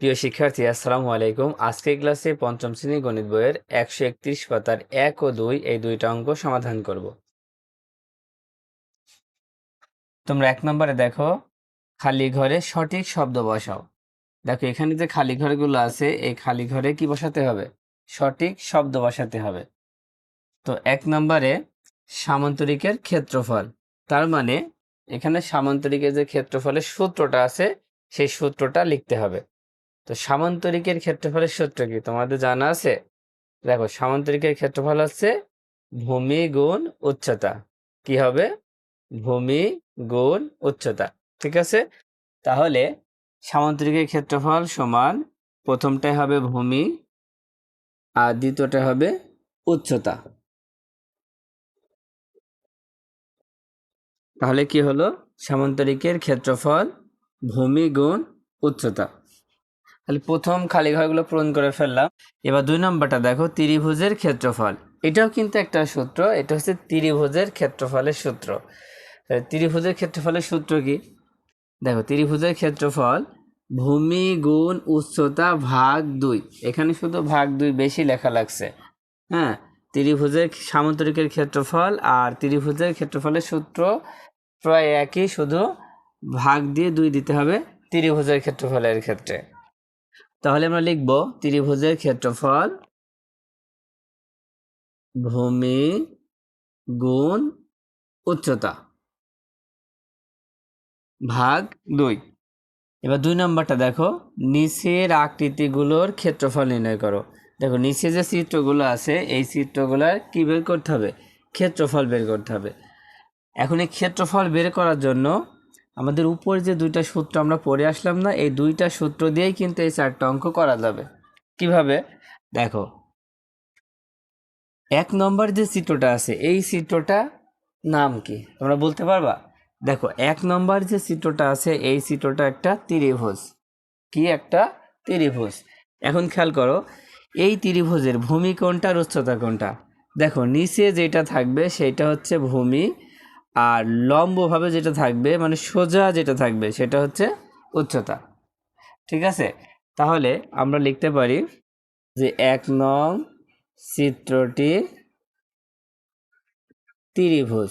প্রিয় শিক্ষার্থী, আসসালামু আলাইকুম। আজকের ক্লাসে পঞ্চম শ্রেণি গণিত বইয়ের একশো একত্রিশ পাতার এক ও দুই, এই দুইটা অঙ্ক সমাধান করব। তোমরা এক নম্বরে দেখো, খালি ঘরে সঠিক শব্দ বসাও। দেখো, এখানে যে খালি ঘরগুলো আছে, এই খালি ঘরে কি বসাতে হবে? সঠিক শব্দ বসাতে হবে। তো এক নম্বরে সামান্তরিকের ক্ষেত্রফল। তার মানে এখানে সামান্তরিকের যে ক্ষেত্রফলের সূত্রটা আছে, সেই সূত্রটা লিখতে হবে। তো সামান্তরিকের ক্ষেত্রফলের সূত্র কি? তোমাদের জানা আছে? দেখো, সামান্তরিকের ক্ষেত্রফল হচ্ছে ভূমি গুণ উচ্চতা। কি হবে? ভূমি গুণ উচ্চতা। ঠিক আছে? তাহলে সামান্তরিকের ক্ষেত্রফল সমান প্রথমটাই হবে ভূমি আর দ্বিতীয়টা হবে উচ্চতা। তাহলে কি হলো? সামান্তরিকের ক্ষেত্রফল ভূমি গুণ উচ্চতা। তাহলে প্রথম খালি ঘরগুলো পূরণ করে ফেললাম। এবার দুই নম্বরটা দেখো, ত্রিভুজের ক্ষেত্রফল। এটাও কিন্তু একটা সূত্র, এটা হচ্ছে ত্রিভুজের ক্ষেত্রফলের সূত্র। ত্রিভুজের ক্ষেত্রফলের সূত্র কি? দেখো, ত্রিভুজের ক্ষেত্রফল ভূমি গুণ উচ্চতা ভাগ দুই। এখানে শুধু ভাগ দুই বেশি লেখা লাগছে। হ্যাঁ ত্রিভুজের সামান্তরিকের ক্ষেত্রফল আর ত্রিভুজের ক্ষেত্রফলের সূত্র প্রায় একই, শুধু ভাগ দিয়ে দুই দিতে হবে ত্রিভুজের ক্ষেত্রফলের ক্ষেত্রে। তাহলে আমরা লিখব ত্রিভুজের ক্ষেত্রফল ভূমি গুণ উচ্চতা ভাগ দুই। এবার দুই নম্বরটা দেখো। নিচের আকৃতিগুলোর ক্ষেত্রফল নির্ণয় করো। দেখো, নিচে যে চিত্রগুলো আছে, এই চিত্রগুলোর কি বের করতে হবে? ক্ষেত্রফল বের করতে হবে। এখন এই ক্ষেত্রফল বের করার জন্য আমাদের উপর যে দুইটা সূত্র আমরা পড়ে আসলাম না, এই দুইটা সূত্র দিয়েই কিন্তু এই চারটা অঙ্ক করা যাবে। কীভাবে? দেখো। এক নম্বর যে চিত্রটা আছে, এই চিত্রটা নাম কি? তোমরা বলতে পারবা? দেখো, এক নম্বর যে চিত্রটা আছে, এই চিত্রটা একটা ত্রিভুজ। কি একটা ত্রিভুজ? এখন খেয়াল করো, এই ত্রিভুজের ভূমি কোনটা আর উচ্চতা কোনটা? দেখো, নিচে যেটা থাকবে, সেটা হচ্ছে ভূমি আর লম্বভাবে যেটা থাকবে মানে সোজা যেটা থাকবে, সেটা হচ্ছে উচ্চতা। ঠিক আছে? তাহলে আমরা লিখতে পারি যে এক নং চিত্রটি ত্রিভুজ।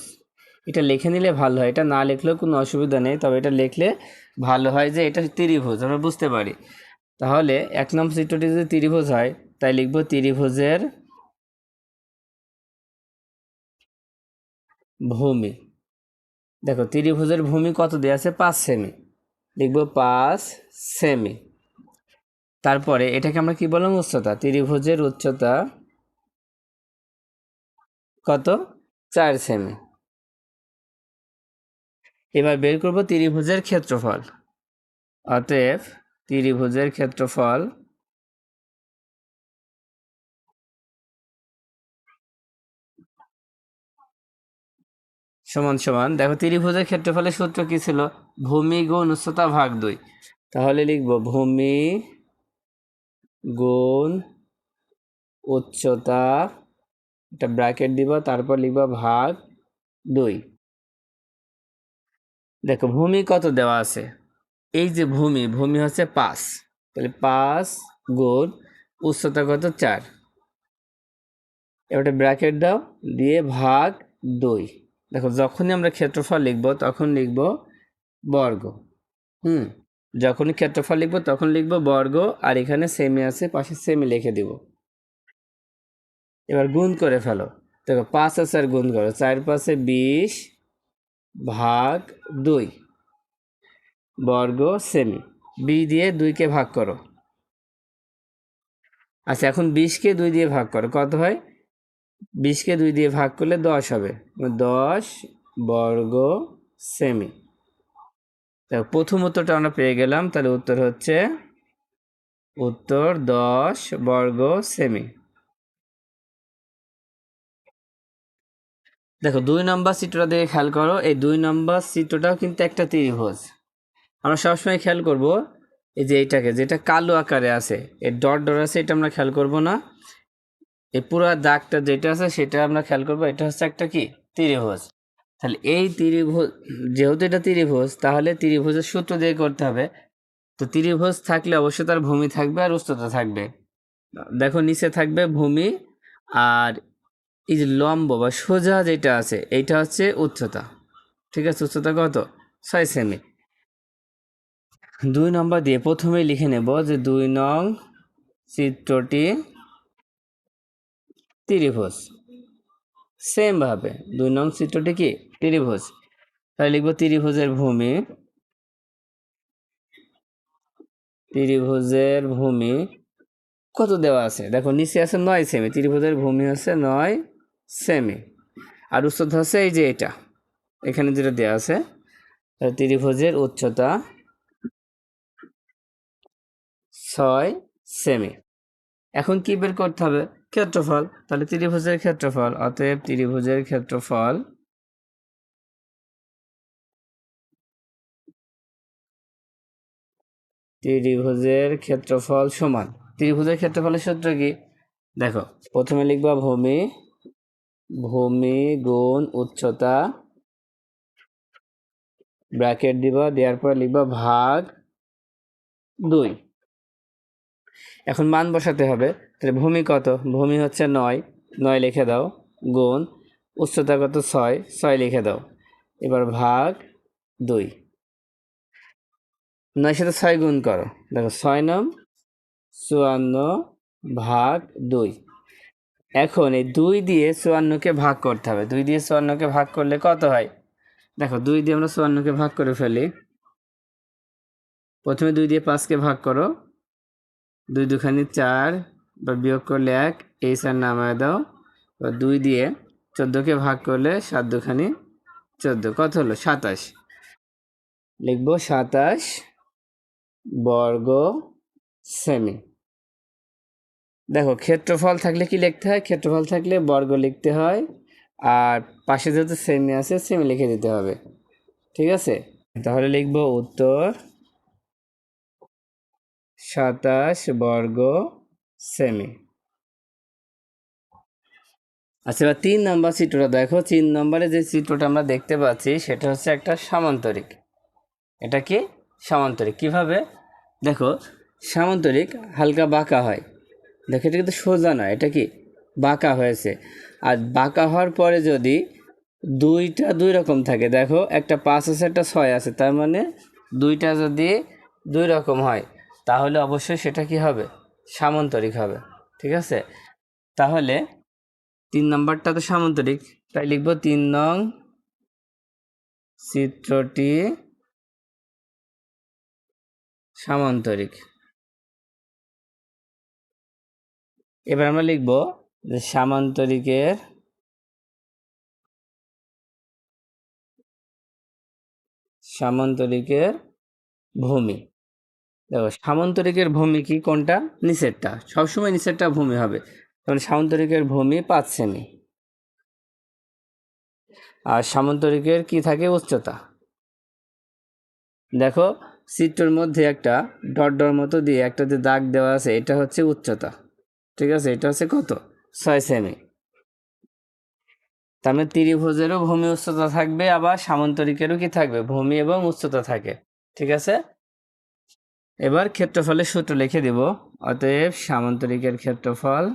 এটা লিখে নিলে ভালো হয়। এটা না লিখলেও কোনো অসুবিধা নেই, তবে এটা লিখলে ভালো হয় যে এটা ত্রিভুজ, আমরা বুঝতে পারি। তাহলে এক নং চিত্রটি যদি ত্রিভুজ হয়, তাই লিখব ত্রিভুজের ভূমি। দেখো, ত্রিভুজের ভূমি কত দেওয়া আছে? পাঁচ সেমি। লিখব পাঁচ সেমি। তারপরে এটাকে আমরা কি বললাম? উচ্চতা। ত্রিভুজের উচ্চতা কত? চার সেমি। এবার বের করব ত্রিভুজের ক্ষেত্রফল। অতএব ত্রিভুজের ক্ষেত্রফল সমান সমান। দেখো, ত্রিভুজের ক্ষেত্রফলের সূত্র কি ছিল? ভূমি গুণ উচ্চতা ভাগ দুই। তাহলে লিখব, ভূমি গুণ উচ্চতা, একটা ব্র্যাকেট দিব, তারপর লিখব ভাগ দুই। দেখো, ভূমি কত দেওয়া আছে? এই যে ভূমি ভূমি হচ্ছে পাঁচ। তাহলে পাঁচ গুণ উচ্চতা কত? চার। এবারে ব্র্যাকেট দাও, দিয়ে ভাগ দুই। দেখো, যখনই আমরা ক্ষেত্রফল লিখব, তখন লিখব বর্গ। হুম? যখনই ক্ষেত্রফল লিখব, তখন লিখব বর্গ, আর এখানে সেমি আছে, পাশে সেমি লিখে দিব। এবার গুণ করে ফেলো। দেখো, পাঁচ আছে আর গুণ করো। চার পাশে বিশ ভাগ দুই। বর্গ সেমি বি দিয়ে দুইকে ভাগ করো। আচ্ছা এখন বিশকে দুই দিয়ে ভাগ করো। কত হয়? বিশকে দুই দিয়ে ভাগ করলে দশ হবে। দশ বর্গ সেমি। দেখো, প্রথম উত্তরটা আমরা পেয়ে গেলাম। তাহলে উত্তর হচ্ছে উত্তর দশ বর্গ সেমি। দেখো, দুই নম্বর চিত্রটা দিয়ে খেয়াল করো। এই দুই নম্বর চিত্রটাও কিন্তু একটা ত্রিভুজ। আমরা সবসময় খেয়াল করব, এই যে এইটাকে, যেটা কালো আকারে আছে, এই ডট ডট আছে, এটা আমরা খেয়াল করব না। এই পুরো দাগটা যেটা আছে সেটা আমরা খেয়াল করব, এটা হচ্ছে একটা কি? ত্রিভুজ। তাহলে এই ত্রিভুজ, যেহেতু এটা ত্রিভুজ, তাহলে ত্রিভুজের সূত্র দিয়ে করতে হবে। তো ত্রিভুজ থাকলে অবশ্যই তার ভূমি থাকবে আর উচ্চতা থাকবে। দেখো নিচে থাকবে ভূমি আর এই যে লম্ব বা সোজা যেটা আছে, এইটা হচ্ছে উচ্চতা। ঠিক আছে, উচ্চতা কত? ছয় সেমি। দুই নম্বর দিয়ে প্রথমে লিখে নেব যে দুই নং চিত্রটি ত্রিভুজ। সেম ভাবে, দুই নং চিত্রটি কি? ত্রিভুজ। তাহলে লিখব ত্রিভুজের ভূমি। ত্রিভুজের ভূমি কত দেওয়া আছে? দেখো, নিচে আছে নয় সেমি ত্রিভুজের ভূমি হচ্ছে নয় সেমি আর উচ্চতা হচ্ছে এই যে এটা। এখানে যেটা দেওয়া আছে ত্রিভুজের উচ্চতা ছয় সেমি এখন কি বের করতে হবে? ক্ষেত্রফল। তাহলে ত্রিভুজের ক্ষেত্রফল, অতএব ত্রিভুজের ক্ষেত্রফল ত্রিভুজের ক্ষেত্রফল সমান। ত্রিভুজের ক্ষেত্রফলের সূত্র কি? দেখো, প্রথমে লিখবা ভূমি ভূমি গুণ উচ্চতা ব্র্যাকেট দিবা, দেওয়ার পর লিখবা ভাগ দুই। এখন মান বসাতে হবে। তাহলে ভূমি কত? ভূমি হচ্ছে নয়। নয় লিখে দাও। গুণ। উচ্চতা কত? ছয়। ছয় লিখে দাও। এবার ভাগ দুই। নয় সাথে ছয় গুণ করো। দেখো ছয় নম চুয়ান্ন ভাগ দুই। এখন এই দুই দিয়ে চুয়ান্নকে ভাগ করতে হবে। দুই দিয়ে চুয়ান্নকে ভাগ করলে কত হয়? দেখো দুই দিয়ে আমরা চুয়ান্নকে ভাগ করে ফেলি। প্রথমে দুই দিয়ে পাঁচকে ভাগ করো। দুই দুখানি চার বা বিয়োগ করলে এক, এই চার নামায় দাও। বা দুই দিয়ে চোদ্দোকে ভাগ করলে সাত দুখানি চোদ্দ। কত হলো? সাতাশ। লিখব সাতাশ বর্গ সেমি। দেখো, ক্ষেত্রফল থাকলে কি লিখতে হয়? ক্ষেত্রফল থাকলে বর্গ লিখতে হয়। আর পাশে যেহেতু সেমি আছে, সেমি লিখে দিতে হবে। ঠিক আছে? তাহলে লিখব উত্তর সাতাশ বর্গ সেমি। আচ্ছা এবার তিন নম্বর চিত্রটা দেখো। তিন নম্বরে যে চিত্রটা আমরা দেখতে পাচ্ছি, সেটা হচ্ছে একটা সামান্তরিক। এটা কি? সামান্তরিক। কীভাবে? দেখো, সামান্তরিক হালকা বাঁকা হয়। দেখো, এটা কিন্তু সোজা নয়, এটা কি? বাঁকা হয়েছে। আর বাঁকা হওয়ার পরে যদি দুইটা দুই রকম থাকে, দেখো, একটা পাঁচ আছে, একটা ছয় আছে, তার মানে দুইটা যদি দুই রকম হয় তাহলে অবশ্যই সেটা কি হবে? সামান্তরিক হবে, ঠিক আছে? তাহলে তিন নম্বরটা তো সামান্তরিক, তাই লিখব তিন নং চিত্রটি সামান্তরিক। এবার আমরা লিখব যে সামান্তরিকের সামান্তরিকের ভূমি। দেখো সামান্তরিকের ভূমি কি কোনটা? নিচেরটা। সবসময় নিচেরটা ভূমি হবে। তখন সামান্তরিকের ভূমি পাঁচ সেমি আর সামান্তরিকের কি থাকে? উচ্চতা। দেখো, চিত্রের মধ্যে একটা ডট মতো দিয়ে একটা যে দাগ দেওয়া আছে, এটা হচ্ছে উচ্চতা। ঠিক আছে? এটা হচ্ছে কত? ছয় সেমি তার মানে ত্রিভুজেরও ভূমি উচ্চতা থাকবে, আবার সামান্তরিকেরও কি থাকবে? ভূমি এবং উচ্চতা থাকে। ঠিক আছে? এবার ক্ষেত্রফলের সূত্র লিখে দিব, অতএব সামান্তরিকের ক্ষেত্রফল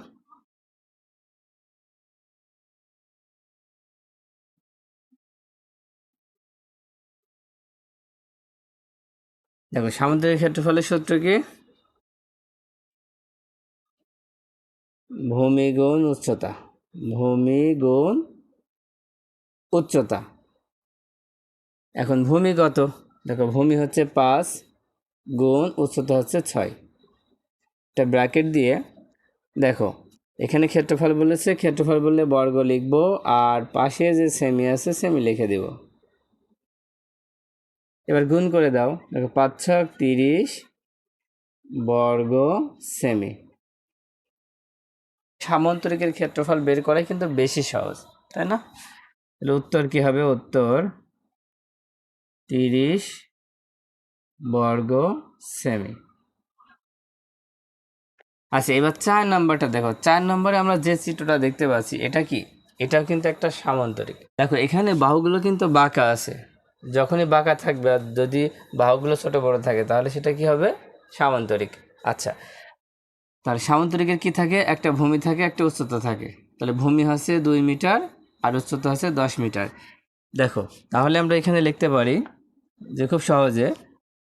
দেখো, সামান্তরিক ক্ষেত্রফলের সূত্র কি? ভূমি গুণ উচ্চতা, ভূমি গুণ উচ্চতা। এখন ভূমি কত? দেখো, ভূমি হচ্ছে পাঁচ গুণ উচ্চতা হচ্ছে ছয়। একটা ব্র্যাকেট দিয়ে দেখো, এখানে ক্ষেত্রফল বলেছে, ক্ষেত্রফল বললে বর্গ লিখব আর পাশে যে সেমি আছে সেমি লিখে দিব। এবার গুণ করে দাও, দেখো পাঁচ ছক তিরিশ বর্গ সেমি সামান্তরিকের ক্ষেত্রফল বের করাই কিন্তু বেশি সহজ, তাই না? তাহলে উত্তর কি হবে? উত্তর তিরিশ বর্গ সেমি। আচ্ছা এবার চার নাম্বারটা দেখো। চার নম্বরে আমরা যে চিত্রটা দেখতে পাচ্ছি, এটা কি? এটাও কিন্তু একটা সামান্তরিক। দেখো, এখানে বাহুগুলো কিন্তু বাঁকা আছে। যখনই বাঁকা থাকবে, আর যদি বাহুগুলো ছোট বড় থাকে, তাহলে সেটা কি হবে? সামান্তরিক। আচ্ছা তাহলে সামান্তরিকের কি থাকে? একটা ভূমি থাকে, একটা উচ্চতা থাকে। তাহলে ভূমি হচ্ছে দুই মিটার, আর উচ্চতা হচ্ছে দশ মিটার। দেখো, তাহলে আমরা এখানে লিখতে পারি যে খুব সহজে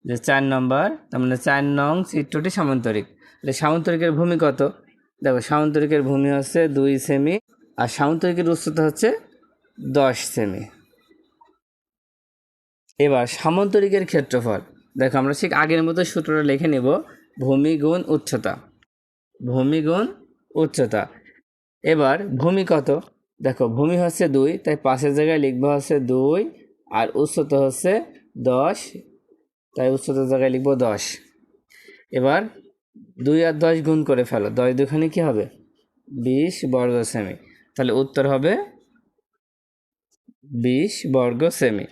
যে চার নম্বর, তার মানে চার নং চিত্রটি সামান্তরিক। তাহলে সামান্তরিকের ভূমি কত? দেখো, সামান্তরিকের ভূমি হচ্ছে দুই সেমি, আর সামান্তরিকের উচ্চতা হচ্ছে দশ সেমি। এবার সামান্তরিকের ক্ষেত্রফল। দেখো, আমরা ঠিক আগের মতো সূত্রটা লিখে নেব, ভূমি গুণ উচ্চতা। ভূমি গুণ উচ্চতা। এবার ভূমি কত? দেখো, ভূমি হচ্ছে দুই, তাই পাশের জায়গায় লিখব হচ্ছে দুই, আর উচ্চতা হচ্ছে দশ তাই উচ্চতার জায়গায় লিখব দশ। এবার দুই আর দশ গুণ করে ফেলো। দশ দুখানে কি হবে? বিশ বর্গ সেমি। তাহলে উত্তর হবে বিশ বর্গ সেমি।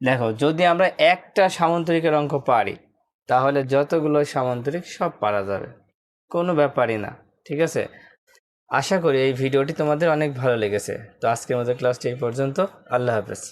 দেখো, যদি আমরা একটা সামান্তরিকের অঙ্ক পারি, তাহলে যতগুলো সামান্তরিক সব পারা যাবে। কোনো ব্যাপারই না, ঠিক আছে? আশা করি এই ভিডিওটি তোমাদের অনেক ভালো লেগেছে। তো আজকের মতো ক্লাসটি এই পর্যন্ত। আল্লাহ হাফেজ।